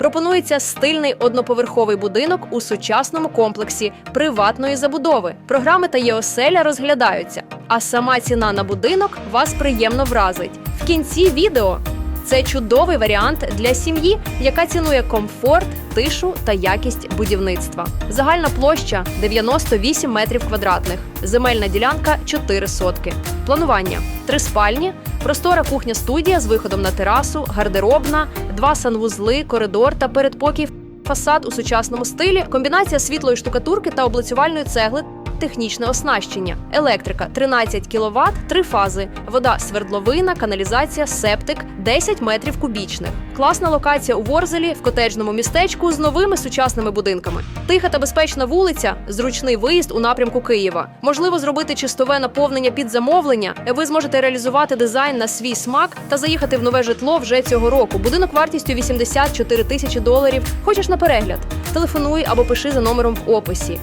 Пропонується стильний одноповерховий будинок у сучасному комплексі приватної забудови. Програми та є оселя розглядаються, а сама ціна на будинок вас приємно вразить. В кінці відео це чудовий варіант для сім'ї, яка цінує комфорт, тишу та якість будівництва. Загальна площа 98 метрів квадратних, земельна ділянка 4 сотки. Планування: три спальні, простора кухня-студія з виходом на терасу, гардеробна, два санвузли, коридор та передпокій. Фасад у сучасному стилі, комбінація світлої штукатурки та облицювальної цегли. Технічне оснащення, електрика 13 кВт, три фази, вода свердловина, каналізація, септик 10 метрів кубічних. Класна локація у Ворзелі в котеджному містечку з новими сучасними будинками. Тиха та безпечна вулиця, зручний виїзд у напрямку Києва. Можливо зробити чистове наповнення під замовлення. Ви зможете реалізувати дизайн на свій смак та заїхати в нове житло вже цього року. Будинок вартістю 84 тисячі доларів. Хочеш на перегляд? Телефонуй або пиши за номером в описі.